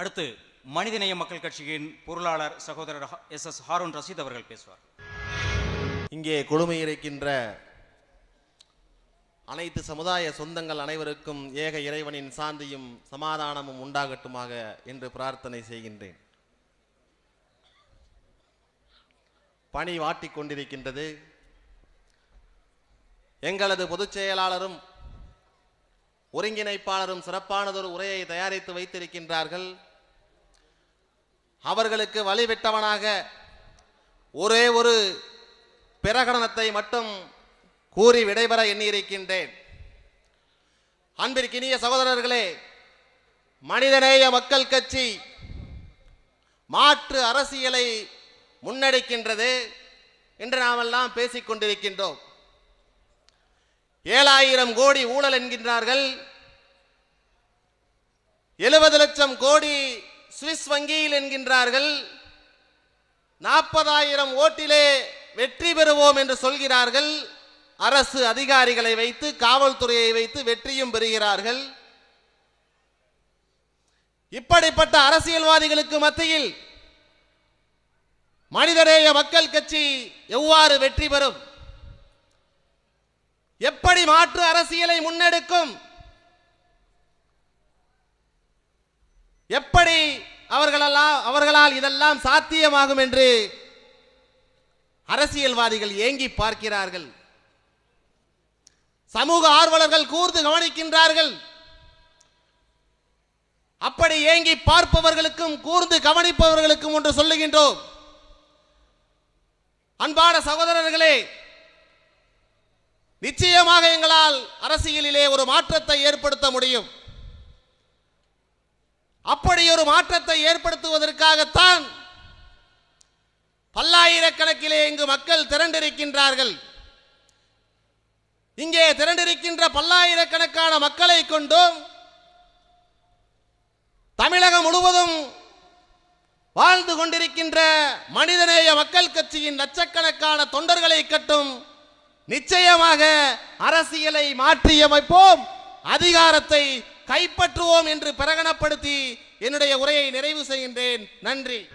அடுத்து மனிதநேய மக்கள் கட்சியின் பொருளாளர் சகோதரர் எஸ் எஸ் ஹாரூன் ரஷீத் அவர்கள் பேசுவார். இங்கே குழுமையிருக்கின்ற அனைத்து சமுதாய சொந்தங்கள் அனைவருக்கும் ஏக இறைவனின் சாந்தியும் சமாதானமும் உண்டாகட்டுமாக என்று பிரார்த்தனை செய்கின்றேன். பணி வாட்டிக் கொண்டிருக்கின்றது. எங்களது பொதுச் செயலாளரும் ஒருங்கிணைப்பாளரும் சிறப்பானதொரு உரையை தயாரித்து வைத்திருக்கின்றார்கள். அவர்களுக்கு வழிவிட்டவனாக ஒரே ஒரு பிரகடனத்தை மட்டும் கூறி விடைபெற எண்ணியிருக்கின்றேன். அன்பிற்கினிய சகோதரர்களே மனிதநேய மக்கள் கட்சி மாற்று அரசியலை முன்னெடுக்கின்றது என்று நாமெல்லாம் பேசிக் கொண்டிருக்கின்றோம். ஏழாயிரம் கோடி ஊழல் என்கின்றார்கள். எழுபது லட்சம் கோடி சுவிஸ் வங்கியில் என்கின்றார்கள் நாற்பதாயிரம் ஓட்டிலே வெற்றி பெறுவோம் என்று சொல்கிறார்கள். அரசு அதிகாரிகளை வைத்து காவல்துறையை வைத்து வெற்றியும் பெறுகிறார்கள். இப்படிப்பட்ட அரசியல்வாதிகளுக்கு மத்தியில் மனிதநேய மக்கள் கட்சி எவ்வாறு வெற்றி பெறும்? எப்படி மாற்று அரசியலை முன்னெடுக்கும்? எப்படி அவர்களெல்லாம் அவர்களால் இதெல்லாம் சாத்தியமாகும் என்று அரசியல்வாதிகள் ஏங்கி பார்க்கிறார்கள். சமூக ஆர்வலர்கள் கூர்ந்து கவனிக்கின்றார்கள். அப்படி ஏங்கி பார்ப்பவர்களுக்கும் கூர்ந்து கவனிப்பவர்களுக்கும் ஒன்று சொல்லுகின்றோம். அன்பான சகோதரர்களே நிச்சயமாக எங்களால் அரசியலிலே ஒரு மாற்றத்தை ஏற்படுத்த முடியும். அப்படி ஒரு மாற்றத்தை ஏற்படுத்துவதற்காகத்தான் பல்லாயிரக்கணக்கிலே இங்கு மக்கள் திரண்டிருக்கின்றார்கள். இங்கே திரண்டிருக்கின்ற பல்லாயிரக்கணக்கான மக்களை கொண்டும் தமிழகம் முழுவதும் வாழ்ந்து கொண்டிருக்கின்ற மனிதநேய மக்கள் கட்சியின் லட்சக்கணக்கான தொண்டர்களை கட்டும் நிச்சயமாக அரசியலை மாற்றியமைப்போம். அதிகாரத்தை கைப்பற்றுவோம் என்று பிரகடனப்படுத்தி என்னுடைய உரையை நிறைவு செய்கின்றேன். நன்றி.